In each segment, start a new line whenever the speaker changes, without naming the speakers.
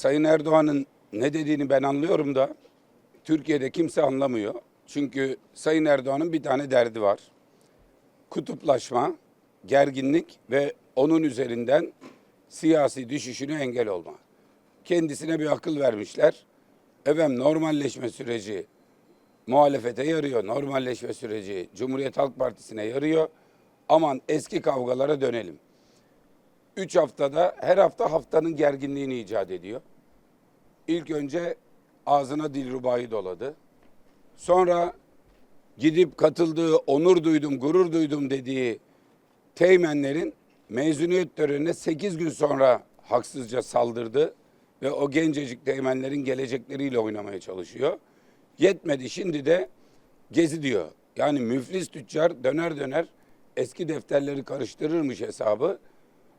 Sayın Erdoğan'ın ne dediğini ben anlıyorum da Türkiye'de kimse anlamıyor. Çünkü Sayın Erdoğan'ın bir tane derdi var. Kutuplaşma, gerginlik ve onun üzerinden siyasi düşüşünü engel olma. Kendisine bir akıl vermişler. Efendim normalleşme süreci muhalefete yarıyor. Normalleşme süreci Cumhuriyet Halk Partisi'ne yarıyor. Aman eski kavgalara dönelim. Üç haftada her hafta haftanın gerginliğini icat ediyor. İlk önce ağzına Dilruba'yı doladı. Sonra gidip katıldığı, onur duydum, gurur duydum dediği teğmenlerin mezuniyet törenine 8 gün sonra haksızca saldırdı ve o gencecik teğmenlerin gelecekleriyle oynamaya çalışıyor. Yetmedi şimdi de gezi diyor. Yani müflis tüccar döner döner eski defterleri karıştırırmış hesabı.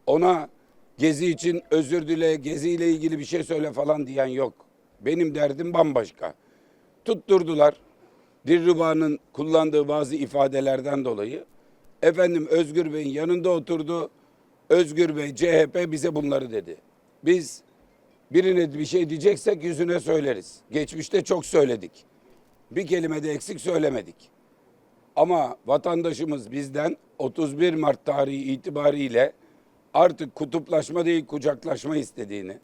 Ona gezi için özür dile, geziyle ilgili bir şey söyle falan diyen yok. Benim derdim bambaşka. Tutturdular. Dilruba'nın kullandığı bazı ifadelerden dolayı. Efendim Özgür Bey'in yanında oturdu. Özgür Bey CHP bize bunları dedi. Biz birine bir şey diyeceksek yüzüne söyleriz. Geçmişte çok söyledik. Bir kelime de eksik söylemedik. Ama vatandaşımız bizden 31 Mart tarihi itibariyle artık kutuplaşma değil kucaklaşma istediğini,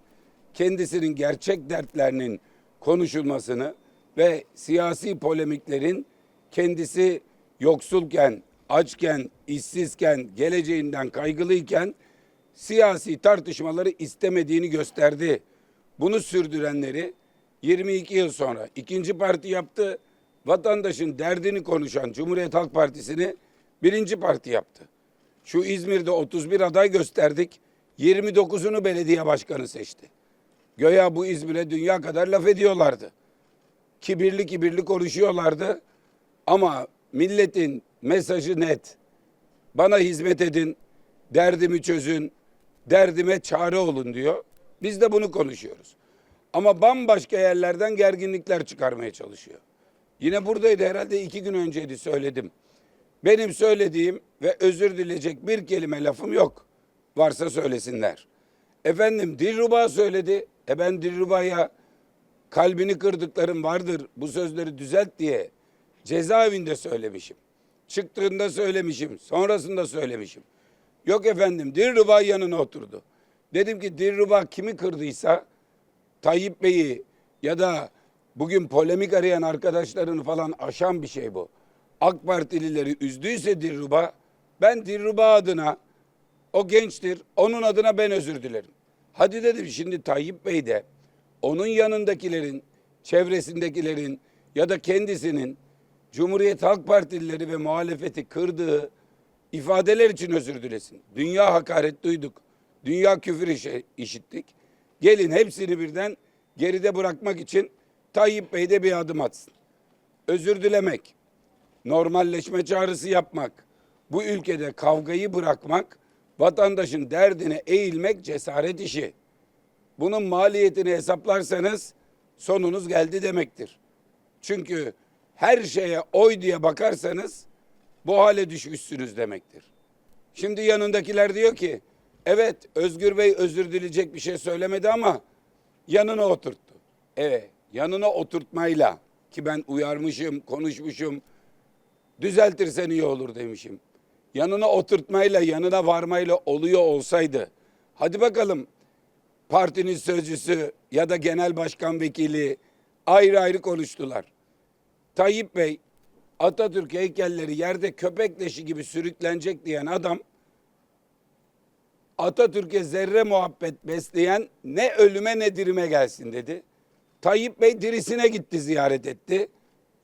kendisinin gerçek dertlerinin konuşulmasını ve siyasi polemiklerin kendisi yoksulken, açken, işsizken, geleceğinden kaygılıyken siyasi tartışmaları istemediğini gösterdi. Bunu sürdürenleri 22 yıl sonra ikinci parti yaptı. Vatandaşın derdini konuşan Cumhuriyet Halk Partisi'ni birinci parti yaptı. Şu İzmir'de 31 aday gösterdik. 29'unu belediye başkanı seçti. Göya bu İzmir'e dünya kadar laf ediyorlardı. Kibirli kibirli konuşuyorlardı. Ama milletin mesajı net. Bana hizmet edin, derdimi çözün, derdime çare olun diyor. Biz de bunu konuşuyoruz. Ama bambaşka yerlerden gerginlikler çıkarmaya çalışıyor. Yine buradaydı herhalde iki gün önceydi söyledim. Benim söylediğim ve özür dileyecek bir kelime lafım yok. Varsa söylesinler. Efendim Dilruba söyledi. E ben Dilruba'ya kalbini kırdıklarım vardır bu sözleri düzelt diye cezaevinde söylemişim. Çıktığında söylemişim. Sonrasında söylemişim. Yok efendim Dilruba yanına oturdu. Dedim ki Dilruba kimi kırdıysa Tayyip Bey'i ya da bugün polemik arayan arkadaşlarını falan aşan bir şey bu. AK Partilileri üzdüyse Dilruba ben Dilruba adına o gençtir onun adına ben özür dilerim. Hadi dedim şimdi Tayyip Bey de onun yanındakilerin, çevresindekilerin ya da kendisinin Cumhuriyet Halk Partilileri ve muhalefeti kırdığı ifadeler için özür dilesin. Dünya hakaret duyduk. Dünya küfür işittik. Gelin hepsini birden geride bırakmak için Tayyip Bey de bir adım atsın. Özür dilemek, normalleşme çağrısı yapmak, bu ülkede kavgayı bırakmak, vatandaşın derdine eğilmek cesaret işi. Bunun maliyetini hesaplarsanız sonunuz geldi demektir. Çünkü her şeye oy diye bakarsanız bu hale düşmüşsünüz demektir. Şimdi yanındakiler diyor ki evet Özgür Bey özür dileyecek bir şey söylemedi ama yanına oturttu. Evet yanına oturtmayla ki ben uyarmışım, konuşmuşum, düzeltirsen iyi olur demişim. Yanına oturtmayla, yanına varmayla oluyor olsaydı hadi bakalım partinin sözcüsü ya da genel başkan vekili ayrı ayrı konuştular. Tayyip Bey Atatürk heykelleri yerde köpek leşi gibi sürüklenecek diyen adam Atatürk'e zerre muhabbet besleyen ne ölüme ne dirime gelsin dedi. Tayyip Bey dirisine gitti ziyaret etti.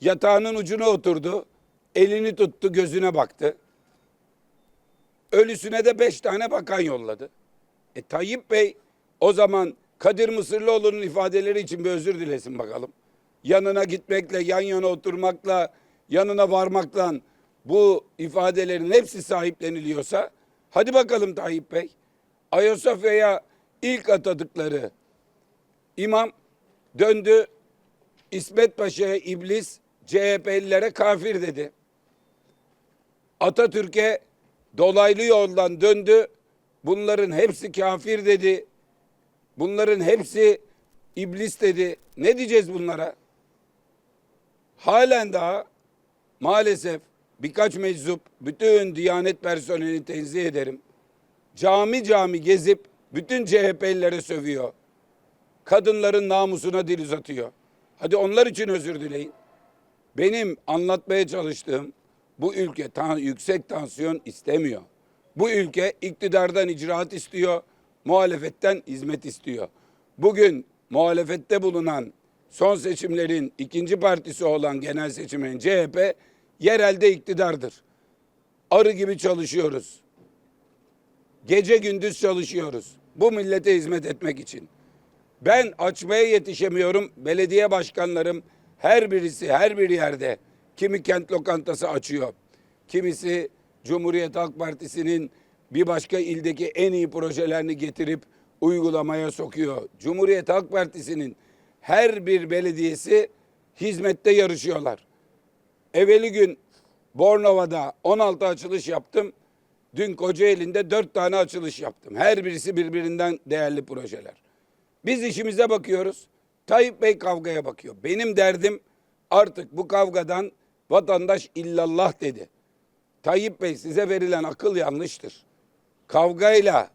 Yatağının ucuna oturdu. Elini tuttu gözüne baktı. Ölüsüne de beş tane bakan yolladı. E Tayyip Bey o zaman Kadir Mısırlıoğlu'nun ifadeleri için bir özür dilesin bakalım. Yanına gitmekle, yan yana oturmakla, yanına varmakla bu ifadelerin hepsi sahipleniliyorsa hadi bakalım Tayyip Bey. Ayasofya'ya ilk atadıkları imam döndü İsmet Paşa'ya iblis CHP'lilere kafir dedi. Atatürk'e dolaylı yoldan döndü. Bunların hepsi kafir dedi. Bunların hepsi iblis dedi. Ne diyeceğiz bunlara? Halen daha maalesef birkaç meczup bütün Diyanet personelini tenzih ederim. Cami cami gezip bütün CHP'lilere sövüyor. Kadınların namusuna dil uzatıyor. Hadi onlar için özür dileyin. Benim anlatmaya çalıştığım bu ülke tan yüksek tansiyon istemiyor. Bu ülke iktidardan icraat istiyor, muhalefetten hizmet istiyor. Bugün muhalefette bulunan son seçimlerin ikinci partisi olan genel seçimin CHP yerelde iktidardır. Arı gibi çalışıyoruz. Gece gündüz çalışıyoruz. Bu millete hizmet etmek için. Ben açmaya yetişemiyorum. Belediye başkanlarım her birisi her bir yerde kimi kent lokantası açıyor. Kimisi Cumhuriyet Halk Partisi'nin bir başka ildeki en iyi projelerini getirip uygulamaya sokuyor. Cumhuriyet Halk Partisi'nin her bir belediyesi hizmette yarışıyorlar. Evveli gün Bornova'da 16 açılış yaptım. Dün Kocaeli'nde 4 tane açılış yaptım. Her birisi birbirinden değerli projeler. Biz işimize bakıyoruz. Tayyip Bey kavgaya bakıyor. Benim derdim artık bu kavgadan vatandaş illallah dedi. Tayyip Bey size verilen akıl yanlıştır. Kavgayla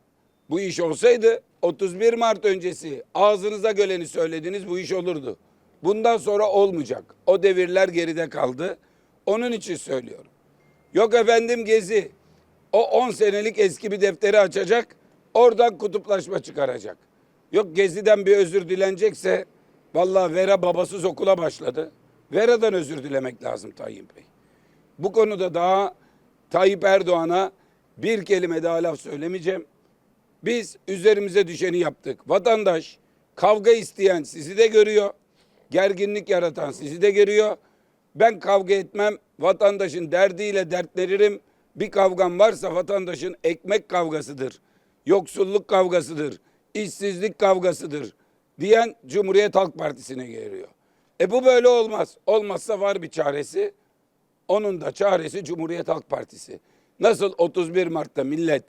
bu iş olsaydı 31 Mart öncesi ağzınıza geleni söylediniz bu iş olurdu. Bundan sonra olmayacak. O devirler geride kaldı. Onun için söylüyorum. Yok efendim gezi. O 10 senelik eski bir defteri açacak. Oradan kutuplaşma çıkaracak. Yok geziden bir özür dilenecekse vallahi Vera babasız okula başladı. Vera'dan özür dilemek lazım Tayyip Bey. Bu konuda daha Tayyip Erdoğan'a bir kelime daha laf söylemeyeceğim. Biz üzerimize düşeni yaptık. Vatandaş kavga isteyen sizi de görüyor. Gerginlik yaratan sizi de görüyor. Ben kavga etmem. Vatandaşın derdiyle dertlenirim. Bir kavgam varsa vatandaşın ekmek kavgasıdır. Yoksulluk kavgasıdır. işsizlik kavgasıdır diyen Cumhuriyet Halk Partisi'ne geliyor. E bu böyle olmaz. Olmazsa var bir çaresi. Onun da çaresi Cumhuriyet Halk Partisi. Nasıl 31 Mart'ta millet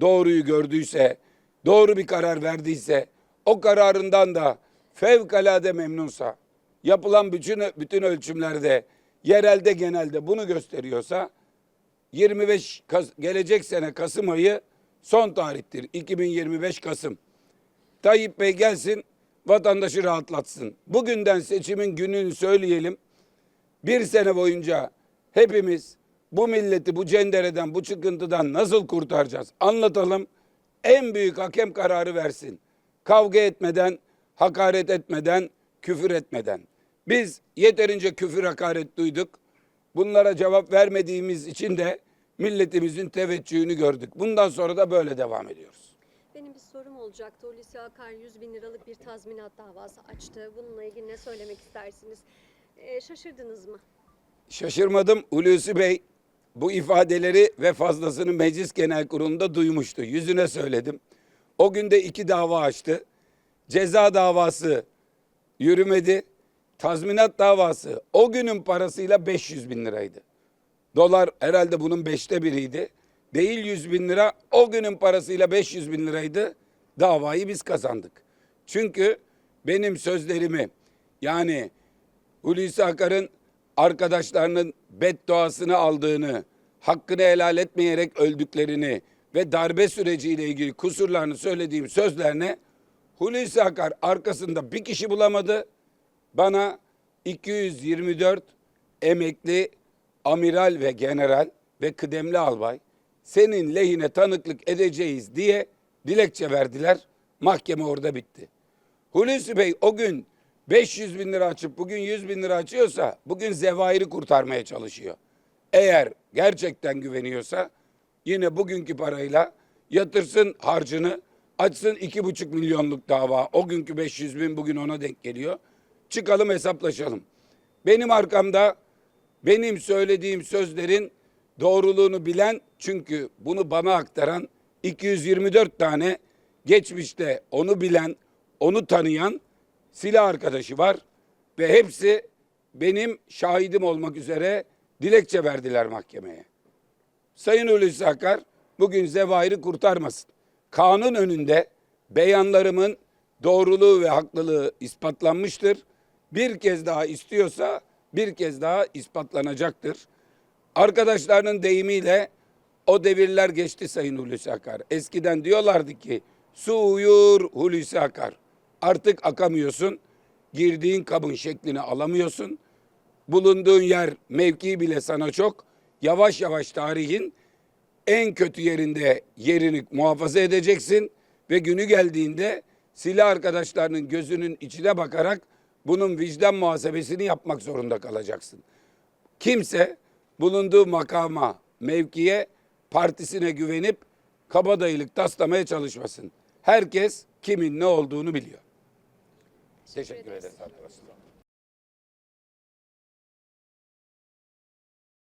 doğruyu gördüyse, doğru bir karar verdiyse, o kararından da fevkalade memnunsa, yapılan bütün, bütün ölçümlerde, yerelde genelde bunu gösteriyorsa, 25 Kas- gelecek sene Kasım ayı son tarihtir. 2025 Kasım. Tayyip Bey gelsin, vatandaşı rahatlatsın. Bugünden seçimin gününü söyleyelim. Bir sene boyunca hepimiz bu milleti bu cendereden, bu çıkıntıdan nasıl kurtaracağız? Anlatalım. En büyük hakem kararı versin. Kavga etmeden, hakaret etmeden, küfür etmeden. Biz yeterince küfür hakaret duyduk. Bunlara cevap vermediğimiz için de milletimizin teveccühünü gördük. Bundan sonra da böyle devam ediyoruz.
Benim bir sorum olacaktı. Hulusi Akar 100 bin liralık bir tazminat davası açtı. Bununla ilgili ne söylemek istersiniz? Ee, şaşırdınız mı?
Şaşırmadım. Hulusi Bey bu ifadeleri ve fazlasını Meclis Genel Kurulu'nda duymuştu. Yüzüne söyledim. O günde iki dava açtı. Ceza davası yürümedi. Tazminat davası o günün parasıyla 500 bin liraydı. Dolar herhalde bunun beşte biriydi. Değil 100 bin lira o günün parasıyla 500 bin liraydı. Davayı biz kazandık. Çünkü benim sözlerimi yani Hulusi Akar'ın arkadaşlarının bedduasını aldığını, hakkını helal etmeyerek öldüklerini ve darbe süreciyle ilgili kusurlarını söylediğim sözlerine Hulusi Akar arkasında bir kişi bulamadı. Bana 224 emekli amiral ve general ve kıdemli albay senin lehine tanıklık edeceğiz diye dilekçe verdiler. Mahkeme orada bitti. Hulusi Bey o gün 500 bin lira açıp bugün 100 bin lira açıyorsa bugün zevahiri kurtarmaya çalışıyor. Eğer gerçekten güveniyorsa yine bugünkü parayla yatırsın harcını açsın iki buçuk milyonluk dava. O günkü 500 bin bugün ona denk geliyor. Çıkalım hesaplaşalım. Benim arkamda benim söylediğim sözlerin doğruluğunu bilen çünkü bunu bana aktaran 224 tane geçmişte onu bilen, onu tanıyan silah arkadaşı var ve hepsi benim şahidim olmak üzere dilekçe verdiler mahkemeye. Sayın Hulusi Akar bugün zevahiri kurtarmasın. Kanun önünde beyanlarımın doğruluğu ve haklılığı ispatlanmıştır. Bir kez daha istiyorsa bir kez daha ispatlanacaktır. Arkadaşlarının deyimiyle o devirler geçti Sayın Hulusi Akar. Eskiden diyorlardı ki su uyur Hulusi Akar. Artık akamıyorsun. Girdiğin kabın şeklini alamıyorsun. Bulunduğun yer mevki bile sana çok. Yavaş yavaş tarihin en kötü yerinde yerini muhafaza edeceksin ve günü geldiğinde silah arkadaşlarının gözünün içine bakarak bunun vicdan muhasebesini yapmak zorunda kalacaksın. Kimse bulunduğu makama, mevkiye, partisine güvenip kabadayılık taslamaya çalışmasın. Herkes kimin ne olduğunu biliyor. Teşekkür arkadaşlar.